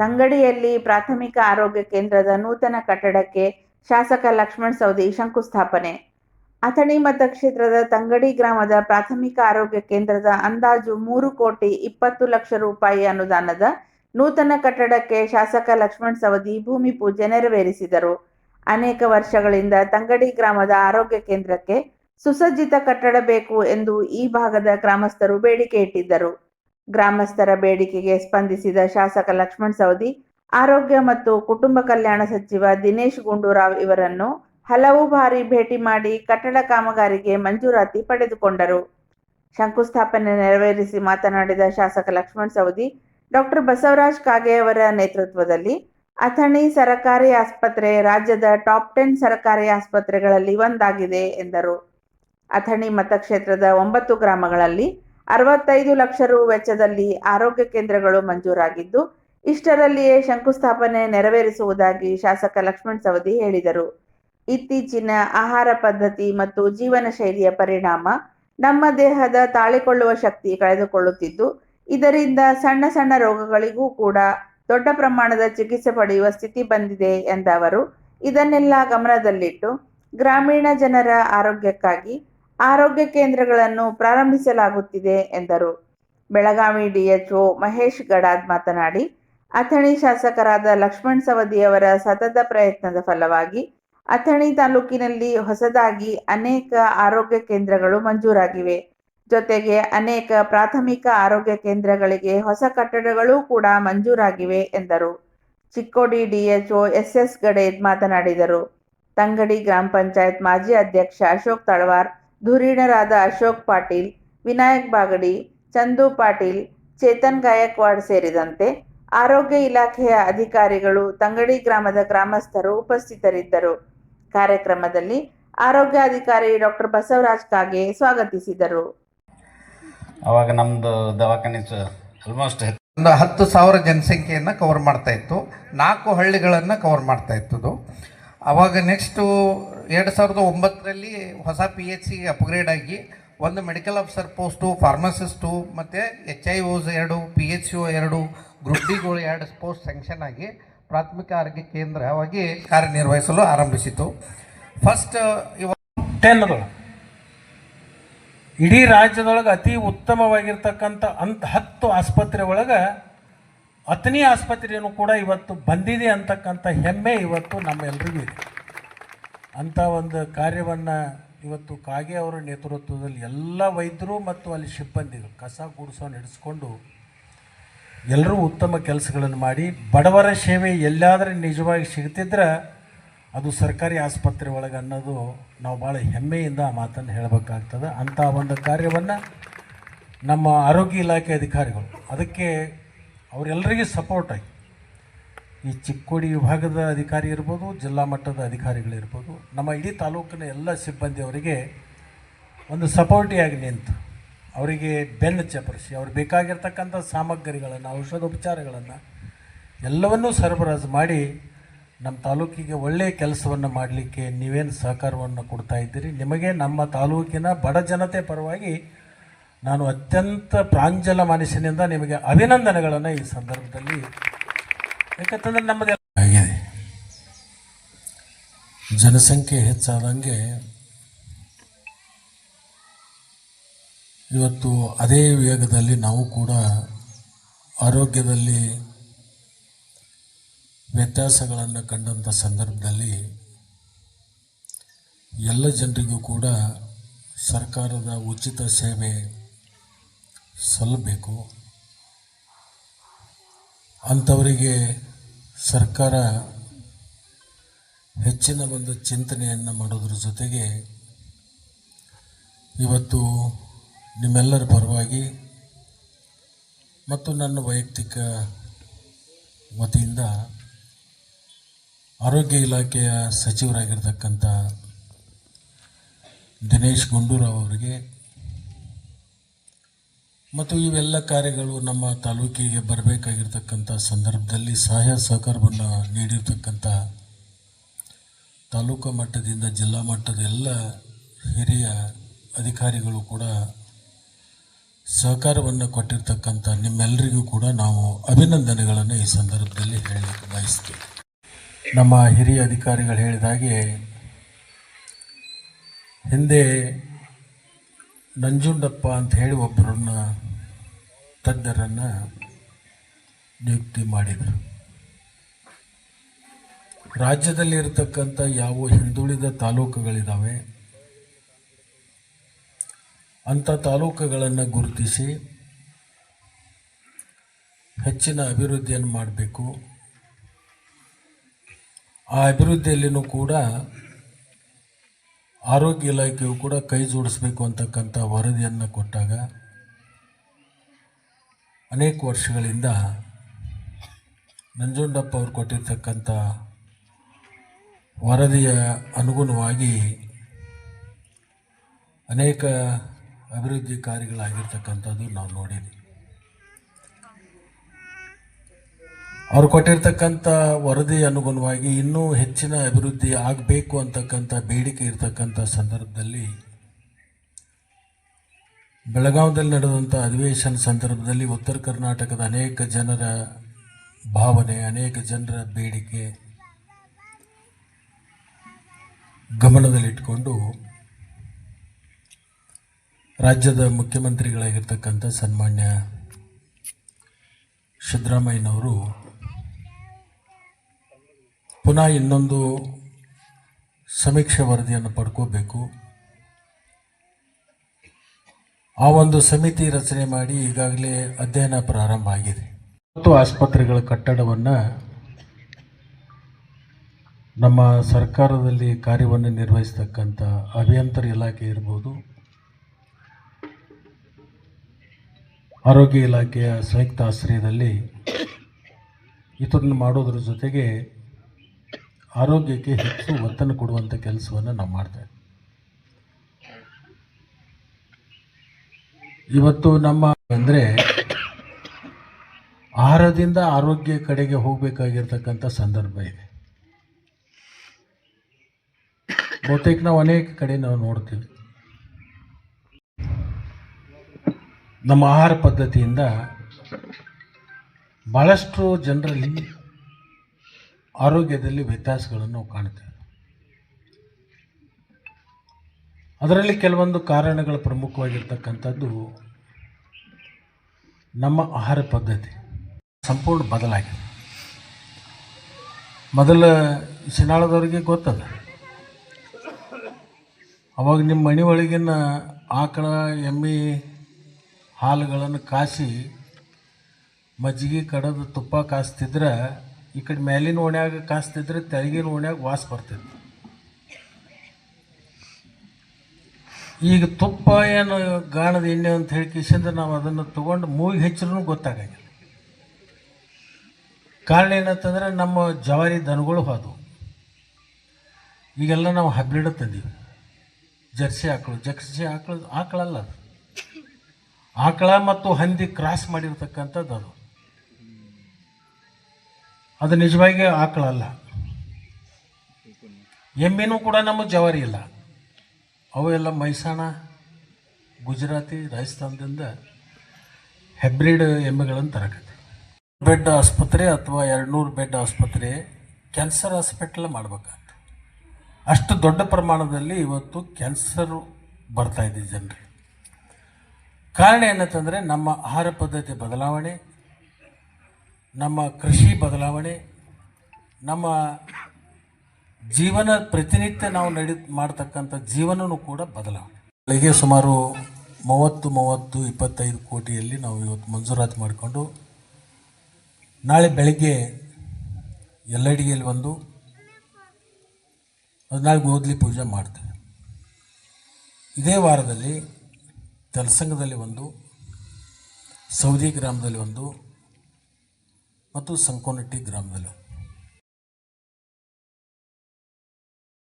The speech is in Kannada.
ತಂಗಡಿಯಲ್ಲಿ ಪ್ರಾಥಮಿಕ ಆರೋಗ್ಯ ಕೇಂದ್ರದ ನೂತನ ಕಟ್ಟಡಕ್ಕೆ ಶಾಸಕ ಲಕ್ಷ್ಮಣ್ ಸವದಿ ಶಂಕುಸ್ಥಾಪನೆ. ಅಥಣಿ ಮತಕ್ಷೇತ್ರದ ತಂಗಡಿ ಗ್ರಾಮದ ಪ್ರಾಥಮಿಕ ಆರೋಗ್ಯ ಕೇಂದ್ರದ ಅಂದಾಜು ಮೂರು ಕೋಟಿ ಇಪ್ಪತ್ತು ಲಕ್ಷ ರೂಪಾಯಿ ಅನುದಾನದ ನೂತನ ಕಟ್ಟಡಕ್ಕೆ ಶಾಸಕ ಲಕ್ಷ್ಮಣ್ ಸವದಿ ಭೂಮಿ ಪೂಜೆ ನೆರವೇರಿಸಿದರು. ಅನೇಕ ವರ್ಷಗಳಿಂದ ತಂಗಡಿ ಗ್ರಾಮದ ಆರೋಗ್ಯ ಕೇಂದ್ರಕ್ಕೆ ಸುಸಜ್ಜಿತ ಕಟ್ಟಡ ಬೇಕು ಎಂದು ಈ ಭಾಗದ ಗ್ರಾಮಸ್ಥರು ಬೇಡಿಕೆ ಇಟ್ಟಿದ್ದರು. ಗ್ರಾಮಸ್ಥರ ಬೇಡಿಕೆಗೆ ಸ್ಪಂದಿಸಿದ ಶಾಸಕ ಲಕ್ಷ್ಮಣ್ ಸವದಿ, ಆರೋಗ್ಯ ಮತ್ತು ಕುಟುಂಬ ಕಲ್ಯಾಣ ಸಚಿವ ದಿನೇಶ್ ಗುಂಡೂರಾವ್ ಇವರನ್ನು ಹಲವು ಬಾರಿ ಭೇಟಿ ಮಾಡಿ ಕಟ್ಟಡ ಕಾಮಗಾರಿಗೆ ಮಂಜೂರಾತಿ ಪಡೆದುಕೊಂಡರು. ಶಂಕುಸ್ಥಾಪನೆ ನೆರವೇರಿಸಿ ಮಾತನಾಡಿದ ಶಾಸಕ ಲಕ್ಷ್ಮಣ್ ಸವದಿ, ಡಾಕ್ಟರ್ ಬಸವರಾಜ್ ಕಾಗೆ ಅವರ ನೇತೃತ್ವದಲ್ಲಿ ಅಥಣಿ ಸರಕಾರಿ ಆಸ್ಪತ್ರೆ ರಾಜ್ಯದ ಟಾಪ್ ಟೆನ್ ಸರಕಾರಿ ಆಸ್ಪತ್ರೆಗಳಲ್ಲಿ ಒಂದಾಗಿದೆ ಎಂದರು. ಅಥಣಿ ಮತಕ್ಷೇತ್ರದ ಒಂಬತ್ತು ಗ್ರಾಮಗಳಲ್ಲಿ ಅರವತ್ತೈದು ಲಕ್ಷ ರು ವೆಚ್ಚದಲ್ಲಿ ಆರೋಗ್ಯ ಕೇಂದ್ರಗಳು ಮಂಜೂರಾಗಿದ್ದು, ಇಷ್ಟರಲ್ಲಿಯೇ ಶಂಕುಸ್ಥಾಪನೆ ನೆರವೇರಿಸುವುದಾಗಿ ಶಾಸಕ ಲಕ್ಷ್ಮಣ್ ಸವದಿ ಹೇಳಿದರು. ಇತ್ತೀಚಿನ ಆಹಾರ ಪದ್ಧತಿ ಮತ್ತು ಜೀವನ ಶೈಲಿಯ ಪರಿಣಾಮ ನಮ್ಮ ದೇಹದ ತಾಳಿಕೊಳ್ಳುವ ಶಕ್ತಿ ಕಳೆದುಕೊಳ್ಳುತ್ತಿದ್ದು, ಇದರಿಂದ ಸಣ್ಣ ಸಣ್ಣ ರೋಗಗಳಿಗೂ ಕೂಡ ದೊಡ್ಡ ಪ್ರಮಾಣದ ಚಿಕಿತ್ಸೆ ಪಡೆಯುವ ಸ್ಥಿತಿ ಬಂದಿದೆ ಎಂದ ಅವರು, ಇದನ್ನೆಲ್ಲ ಗಮನದಲ್ಲಿಟ್ಟು ಗ್ರಾಮೀಣ ಜನರ ಆರೋಗ್ಯಕ್ಕಾಗಿ ಆರೋಗ್ಯ ಕೇಂದ್ರಗಳನ್ನು ಪ್ರಾರಂಭಿಸಲಾಗುತ್ತಿದೆ ಎಂದರು. ಬೆಳಗಾವಿ ಡಿಎಚ್ಒ ಮಹೇಶ್ ಗಡಾದ್ ಮಾತನಾಡಿ, ಅಥಣಿ ಶಾಸಕರಾದ ಲಕ್ಷ್ಮಣ್ ಸವದಿಯವರ ಸತತ ಪ್ರಯತ್ನದ ಫಲವಾಗಿ ಅಥಣಿ ತಾಲೂಕಿನಲ್ಲಿ ಹೊಸದಾಗಿ ಅನೇಕ ಆರೋಗ್ಯ ಕೇಂದ್ರಗಳು ಮಂಜೂರಾಗಿವೆ. ಜೊತೆಗೆ ಅನೇಕ ಪ್ರಾಥಮಿಕ ಆರೋಗ್ಯ ಕೇಂದ್ರಗಳಿಗೆ ಹೊಸ ಕಟ್ಟಡಗಳು ಕೂಡ ಮಂಜೂರಾಗಿವೆ ಎಂದರು. ಚಿಕ್ಕೋಡಿ ಡಿಎಚ್ಒ ಎಸ್ಎಸ್ ಗಡೇದ್ ಮಾತನಾಡಿದರು. ತಂಗಡಿ ಗ್ರಾಮ ಪಂಚಾಯತ್ ಮಾಜಿ ಅಧ್ಯಕ್ಷ ಅಶೋಕ್ ತಳವಾರ್ ಧುರೀಣರಾದ ಅಶೋಕ್ ಪಾಟೀಲ್ ವಿನಾಯಕ್ ಬಾಗಡಿ ಚಂದು ಪಾಟೀಲ್ ಚೇತನ್ ಗಾಯಕ್ವಾಡ್ ಸೇರಿದಂತೆ ಆರೋಗ್ಯ ಇಲಾಖೆಯ ಅಧಿಕಾರಿಗಳು ತಂಗಡಿ ಗ್ರಾಮದ ಗ್ರಾಮಸ್ಥರು ಉಪಸ್ಥಿತರಿದ್ದರು. ಕಾರ್ಯಕ್ರಮದಲ್ಲಿ ಆರೋಗ್ಯಾಧಿಕಾರಿ ಡಾಕ್ಟರ್ ಬಸವರಾಜ್ ಕಾಗೆ ಸ್ವಾಗತಿಸಿದರು. ಅವಾಗ ನಮ್ಮದು ದವಾಖಾನೆ ಆಲ್ಮೋಸ್ಟ್ ಒಂದು ಹತ್ತು ಸಾವಿರ ಜನಸಂಖ್ಯೆಯನ್ನು ಕವರ್ ಮಾಡ್ತಾ ಇತ್ತು. ನಾಲ್ಕು ಹಳ್ಳಿಗಳನ್ನು ಕವರ್ ಮಾಡ್ತಾ ಇತ್ತದು. ಅವಾಗ ನೆಕ್ಸ್ಟು ಎರಡು ಸಾವಿರದ ಒಂಬತ್ತರಲ್ಲಿ ಹೊಸ ಪಿ ಎಚ್ ಸಿ ಅಪ್ಗ್ರೇಡ್ ಆಗಿ ಒಂದು ಮೆಡಿಕಲ್ ಆಫೀಸರ್ ಪೋಸ್ಟು ಫಾರ್ಮಸಿಸ್ಟು ಮತ್ತು ಎಚ್ ಐ ಓಸ್ ಎರಡು ಪಿ ಎಚ್ ಯು ಎರಡು ಗ್ರೂಪ್ ಡಿಗಳು ಎರಡು ಪೋಸ್ಟ್ ಸ್ಯಾಂಕ್ಷನ್ ಆಗಿ ಪ್ರಾಥಮಿಕ ಆರೋಗ್ಯ ಕೇಂದ್ರವಾಗಿ ಕಾರ್ಯನಿರ್ವಹಿಸಲು ಆರಂಭಿಸಿತು. ಫಸ್ಟ್ ಇವ ಟೆನ್ ಅದು. ಇಡೀ ರಾಜ್ಯದೊಳಗೆ ಅತಿ ಉತ್ತಮವಾಗಿರ್ತಕ್ಕಂಥ ಅಂತ ಹತ್ತು ಆಸ್ಪತ್ರೆ ಒಳಗೆ ಅಥಣಿ ಆಸ್ಪತ್ರೆಯೂ ಕೂಡ ಇವತ್ತು ಬಂದಿದೆ ಅಂತಕ್ಕಂಥ ಹೆಮ್ಮೆ ಇವತ್ತು ನಮ್ಮೆಲ್ಲರಿಗೂ ಇದೆ. ಅಂಥ ಒಂದು ಕಾರ್ಯವನ್ನು ಇವತ್ತು ಕಾಗೆ ಅವರ ನೇತೃತ್ವದಲ್ಲಿ ಎಲ್ಲ ವೈದ್ಯರು ಮತ್ತು ಅಲ್ಲಿ ಸಿಬ್ಬಂದಿಗಳು ಕಸ ಗುಡಿಸೋ ನಡೆಸ್ಕೊಂಡು ಎಲ್ಲರೂ ಉತ್ತಮ ಕೆಲಸಗಳನ್ನು ಮಾಡಿ ಬಡವರ ಸೇವೆ ಎಲ್ಲಾದರೂ ನಿಜವಾಗಿ ಸಿಗ್ತಿದ್ರೆ ಅದು ಸರ್ಕಾರಿ ಆಸ್ಪತ್ರೆ ಒಳಗೆ ಅನ್ನೋದು ನಾವು ಭಾಳ ಹೆಮ್ಮೆಯಿಂದ ಆ ಮಾತನ್ನು ಹೇಳಬೇಕಾಗ್ತದೆ. ಅಂಥ ಒಂದು ಕಾರ್ಯವನ್ನು ನಮ್ಮ ಆರೋಗ್ಯ ಇಲಾಖೆ ಅಧಿಕಾರಿಗಳು ಅದಕ್ಕೆ ಅವರೆಲ್ಲರಿಗೂ ಸಪೋರ್ಟ್ ಆಗಿ ಈ ಚಿಕ್ಕೋಡಿ ವಿಭಾಗದ ಅಧಿಕಾರಿ ಇರ್ಬೋದು, ಜಿಲ್ಲಾ ಮಟ್ಟದ ಅಧಿಕಾರಿಗಳಿರ್ಬೋದು ನಮ್ಮ ಇಡೀ ತಾಲೂಕಿನ ಎಲ್ಲ ಸಿಬ್ಬಂದಿಯವರಿಗೆ ಒಂದು ಸಪೋರ್ಟಿಯಾಗಿ ನಿಂತು ಅವರಿಗೆ ಬೆನ್ನು ಚಪರಿಸಿ ಅವ್ರಿಗೆ ಬೇಕಾಗಿರ್ತಕ್ಕಂಥ ಸಾಮಗ್ರಿಗಳನ್ನು, ಔಷಧೋಪಚಾರಗಳನ್ನು ಎಲ್ಲವನ್ನೂ ಸರಬರಾಜು ಮಾಡಿ ನಮ್ಮ ತಾಲೂಕಿಗೆ ಒಳ್ಳೆಯ ಕೆಲಸವನ್ನು ಮಾಡಲಿಕ್ಕೆ ನೀವೇನು ಸಹಕಾರವನ್ನು ಕೊಡ್ತಾ ಇದ್ದೀರಿ? ನಿಮಗೆ ನಮ್ಮ ತಾಲೂಕಿನ ಬಡ ಜನತೆ ಪರವಾಗಿ ನಾನು ಅತ್ಯಂತ ಪ್ರಾಂಜಲ ಮನಸ್ಸಿನಿಂದ ನಿಮಗೆ ಅಭಿನಂದನೆಗಳನ್ನು ಈ ಸಂದರ್ಭದಲ್ಲಿ ಯಾಕಂತಂದ್ರೆ ನಮ್ಮದೆಲ್ಲ ಆಗಿದೆ ಜನಸಂಖ್ಯೆ ಹೆಚ್ಚಾದಂಗೆ ಇವತ್ತು ಅದೇ ವೇಗದಲ್ಲಿ ನಾವು ಕೂಡ ಆರೋಗ್ಯದಲ್ಲಿ ವ್ಯತ್ಯಾಸಗಳನ್ನು ಕಂಡಂಥ ಸಂದರ್ಭದಲ್ಲಿ ಎಲ್ಲ ಜನರಿಗೂ ಕೂಡ ಸರ್ಕಾರದ ಉಚಿತ ಸೇವೆ ಸಲ್ಲಬೇಕು. ಅಂಥವರಿಗೆ ಸರ್ಕಾರ ಹೆಚ್ಚಿನ ಒಂದು ಚಿಂತನೆಯನ್ನು ಮಾಡೋದ್ರ ಜೊತೆಗೆ ಇವತ್ತು ನಿಮ್ಮೆಲ್ಲರ ಪರವಾಗಿ ಮತ್ತು ನನ್ನ ವೈಯಕ್ತಿಕ ವತಿಯಿಂದ ಆರೋಗ್ಯ ಇಲಾಖೆಯ ಸಚಿವರಾಗಿರ್ತಕ್ಕಂಥ ದಿನೇಶ್ ಗುಂಡೂರಾವ್ ಅವರಿಗೆ ಮತ್ತು ಇವೆಲ್ಲ ಕಾರ್ಯಗಳು ನಮ್ಮ ತಾಲೂಕಿಗೆ ಬರಬೇಕಾಗಿರ್ತಕ್ಕಂಥ ಸಂದರ್ಭದಲ್ಲಿ ಸಹಾಯ ಸಹಕಾರವನ್ನು ನೀಡಿರ್ತಕ್ಕಂಥ ತಾಲೂಕು ಮಟ್ಟದಿಂದ ಜಿಲ್ಲಾ ಮಟ್ಟದ ಎಲ್ಲ ಹಿರಿಯ ಅಧಿಕಾರಿಗಳು ಕೂಡ ಸಹಕಾರವನ್ನು ಕೊಟ್ಟಿರ್ತಕ್ಕಂಥ ನಿಮ್ಮೆಲ್ಲರಿಗೂ ಕೂಡ ನಾವು ಅಭಿನಂದನೆಗಳನ್ನು ಈ ಸಂದರ್ಭದಲ್ಲಿ ಹೇಳಲಿಕ್ಕೆ ಬಯಸ್ತೀವಿ. ನಮ್ಮ ಹಿರಿಯ ಅಧಿಕಾರಿಗಳು ಹೇಳಿದ ಹಾಗೆ ಹಿಂದೆ ನಂಜುಂಡಪ್ಪ ಅಂತ ಹೇಳಿ ಒಬ್ಬರನ್ನ ತಜ್ಞರನ್ನು ನಿಯುಕ್ತಿ ಮಾಡಿದರು. ರಾಜ್ಯದಲ್ಲಿ ಇರತಕ್ಕಂಥ ಯಾವ ಹಿಂದುಳಿದ ತಾಲೂಕುಗಳಿದ್ದಾವೆ ಅಂಥ ತಾಲೂಕುಗಳನ್ನು ಗುರುತಿಸಿ ಹೆಚ್ಚಿನ ಅಭಿವೃದ್ಧಿಯನ್ನು ಮಾಡಬೇಕು. ಆ ಅಭಿವೃದ್ಧಿಯಲ್ಲಿನೂ ಕೂಡ ಆರೋಗ್ಯ ಇಲಾಖೆಯು ಕೂಡ ಕೈ ಜೋಡಿಸ್ಬೇಕು ಅಂತಕ್ಕಂಥ ವರದಿಯನ್ನು ಕೊಟ್ಟಾಗ ಅನೇಕ ವರ್ಷಗಳಿಂದ ನಂಜುಂಡಪ್ಪ ಅವರು ಕೊಟ್ಟಿರ್ತಕ್ಕಂಥ ವರದಿಯ ಅನುಗುಣವಾಗಿ ಅನೇಕ ಅಭಿವೃದ್ಧಿ ಕಾರ್ಯಗಳಾಗಿರ್ತಕ್ಕಂಥದ್ದು ನಾವು ನೋಡಿದ್ವಿ. ಅವರು ಕೊಟ್ಟಿರ್ತಕ್ಕಂಥ ವರದಿ ಅನುಗುಣವಾಗಿ ಇನ್ನೂ ಹೆಚ್ಚಿನ ಅಭಿವೃದ್ಧಿ ಆಗಬೇಕು ಅಂತಕ್ಕಂಥ ಬೇಡಿಕೆ ಇರತಕ್ಕಂಥ ಸಂದರ್ಭದಲ್ಲಿ, ಬೆಳಗಾವದಲ್ಲಿ ನಡೆದಂಥ ಅಧಿವೇಶನ ಸಂದರ್ಭದಲ್ಲಿ ಉತ್ತರ ಕರ್ನಾಟಕದ ಅನೇಕ ಜನರ ಭಾವನೆ, ಅನೇಕ ಜನರ ಬೇಡಿಕೆ ಗಮನದಲ್ಲಿಟ್ಟುಕೊಂಡು ರಾಜ್ಯದ ಮುಖ್ಯಮಂತ್ರಿಗಳಾಗಿರ್ತಕ್ಕಂಥ ಸನ್ಮಾನ್ಯ ಸಿದ್ದರಾಮಯ್ಯನವರು ಪುನಃ ಇನ್ನೊಂದು ಸಮೀಕ್ಷೆ ವರದಿಯನ್ನು ಪಡ್ಕೋಬೇಕು. ಆ ಒಂದು ಸಮಿತಿ ರಚನೆ ಮಾಡಿ ಈಗಾಗಲೇ ಅಧ್ಯಯನ ಪ್ರಾರಂಭ ಆಗಿದೆ. ಮತ್ತು ಆಸ್ಪತ್ರೆಗಳ ಕಟ್ಟಡವನ್ನು ನಮ್ಮ ಸರ್ಕಾರದಲ್ಲಿ ಕಾರ್ಯವನ್ನು ನಿರ್ವಹಿಸ್ತಕ್ಕಂಥ ಅಭಿಯಂತರ ಇಲಾಖೆ ಇರ್ಬೋದು, ಆರೋಗ್ಯ ಇಲಾಖೆಯ ಸಂಯುಕ್ತ ಆಶ್ರಯದಲ್ಲಿ ಇದನ್ನು ಮಾಡೋದ್ರ ಜೊತೆಗೆ ಆರೋಗ್ಯಕ್ಕೆ ಹೆಚ್ಚು ಒತ್ತನ್ನು ಕೊಡುವಂಥ ಕೆಲಸವನ್ನು ನಾವು ಮಾಡ್ತೇವೆ ಇವತ್ತು ನಮ್ಮ ಅಂದರೆ ಆಹಾರದಿಂದ ಆರೋಗ್ಯ ಕಡೆಗೆ ಹೋಗಬೇಕಾಗಿರ್ತಕ್ಕಂಥ ಸಂದರ್ಭ ಇದೆ. ಬಹುತೇಕ ನಾವು ಅನೇಕ ಕಡೆ ನಾವು ನೋಡ್ತೀವಿ. ನಮ್ಮ ಆಹಾರ ಪದ್ಧತಿಯಿಂದ ಭಾಳಷ್ಟು ಜನರಲ್ಲಿ ಆರೋಗ್ಯದಲ್ಲಿ ವ್ಯತ್ಯಾಸಗಳನ್ನು ಕಾಣ್ತೇವೆ. ಅದರಲ್ಲಿ ಕೆಲವೊಂದು ಕಾರಣಗಳು ಪ್ರಮುಖವಾಗಿರ್ತಕ್ಕಂಥದ್ದು ನಮ್ಮ ಆಹಾರ ಪದ್ಧತಿ. ಸಂಪೂರ್ಣ ಬದಲಾಗಿದೆ. ಮೊದಲು ಶಿನಾಳದವ್ರಿಗೆ ಗೊತ್ತದ? ಅವಾಗ ನಿಮ್ಮ ಮನೆ ಒಳಗಿನ ಆಕಳ, ಎಮ್ಮೆ ಹಾಲುಗಳನ್ನು ಕಾಸಿ ಮಜ್ಜಿಗೆ ಕಡದು ತುಪ್ಪ ಕಾಸ್ತಿದ್ರೆ ಈ ಕಡೆ ಮೇಲಿನ ಓಣ್ಯಾಗ ಕಾಸ್ತಿದ್ರೆ ತೆಳಗಿನ ಓಣ್ಯಾಗ ವಾಸ ಬರ್ತಿತ್ತು ಈಗ ತುಪ್ಪ ಏನು ಗಾಣದ ಎಣ್ಣೆ ಅಂತ ಹೇಳಿ ಕಿಸಿಂದ ನಾವು ಅದನ್ನು ತೊಗೊಂಡು ಮೂಗಿ ಹೆಚ್ಚರೂ ಗೊತ್ತಾಗಂಗಿಲ್ಲ. ಕಾರಣ ಏನಂತಂದ್ರೆ ನಮ್ಮ ಜವಾರಿ ದನಗಳು ಹೋದವು. ಈಗೆಲ್ಲ ನಾವು ಹಬ್ಬಿಡ ತಂದೀವಿ. ಜರ್ಸಿ ಆಕಳು ಜರ್ಸಿ ಆಕಳು, ಆಕಳಲ್ಲ ಆಕಳ ಮತ್ತು ಹಂದಿ ಕ್ರಾಸ್ ಮಾಡಿರ್ತಕ್ಕಂಥದ್ದು ಅದು. ಅದು ನಿಜವಾಗಿ ಆಕಳಲ್ಲ. ಎಮ್ಮೆನೂ ಕೂಡ ನಮ್ಮ ಜವಾರಿ ಇಲ್ಲ. ಅವು ಎಲ್ಲ ಮೈಸಾಣ ಗುಜರಾತಿ, ರಾಜಸ್ಥಾನದಿಂದ ಹೆಬ್ರಿಡ್ ಎಮ್ಮೆಗಳನ್ನು ತರಕತ್ತೆ. ಬೆಡ್ ಆಸ್ಪತ್ರೆ ಅಥವಾ ಎರಡು ನೂರು ಬೆಡ್ ಆಸ್ಪತ್ರೆ ಕ್ಯಾನ್ಸರ್ ಹಾಸ್ಪಿಟಲ್ ಮಾಡಬೇಕಾಗ್ತದೆ. ಅಷ್ಟು ದೊಡ್ಡ ಪ್ರಮಾಣದಲ್ಲಿ ಇವತ್ತು ಕ್ಯಾನ್ಸರು ಬರ್ತಾ ಇದೆ ಜನರಿಗೆ. ಕಾರಣ ಏನಂತಂದರೆ ನಮ್ಮ ಆಹಾರ ಪದ್ಧತಿ ಬದಲಾವಣೆ ನಮ್ಮ ಕೃಷಿ ಬದಲಾವಣೆ, ನಮ್ಮ ಜೀವನ ಪ್ರತಿನಿತ್ಯ ನಾವು ನಡಿ, ಮಾಡ್ತಕ್ಕಂಥ ಜೀವನನೂ ಕೂಡ ಬದಲಾವಣೆ. ಬೆಳಗ್ಗೆ ಸುಮಾರು ಮೂವತ್ತು ಮೂವತ್ತು, ಇಪ್ಪತ್ತೈದು ಕೋಟಿಯಲ್ಲಿ ನಾವು ಇವತ್ತು ಮಂಜೂರಾತಿ ಮಾಡಿಕೊಂಡು, ನಾಳೆ ಬೆಳಗ್ಗೆ ಎಲ್ಲಡಿಗೆಯಲ್ಲಿ ಬಂದು ಹದಿನಾಲ್ಕು ಗೋದ್ಲಿ ಪೂಜೆ ಮಾಡ್ತೇವೆ. ಇದೇ ವಾರದಲ್ಲಿ ತೆಲಸಂಗದಲ್ಲಿ ಒಂದು, ಸೌದಿ ಗ್ರಾಮದಲ್ಲಿ ಒಂದು ಮತ್ತು ಸಂಕೋನಟ್ಟಿ ಗ್ರಾಮದಲ್ಲಿ.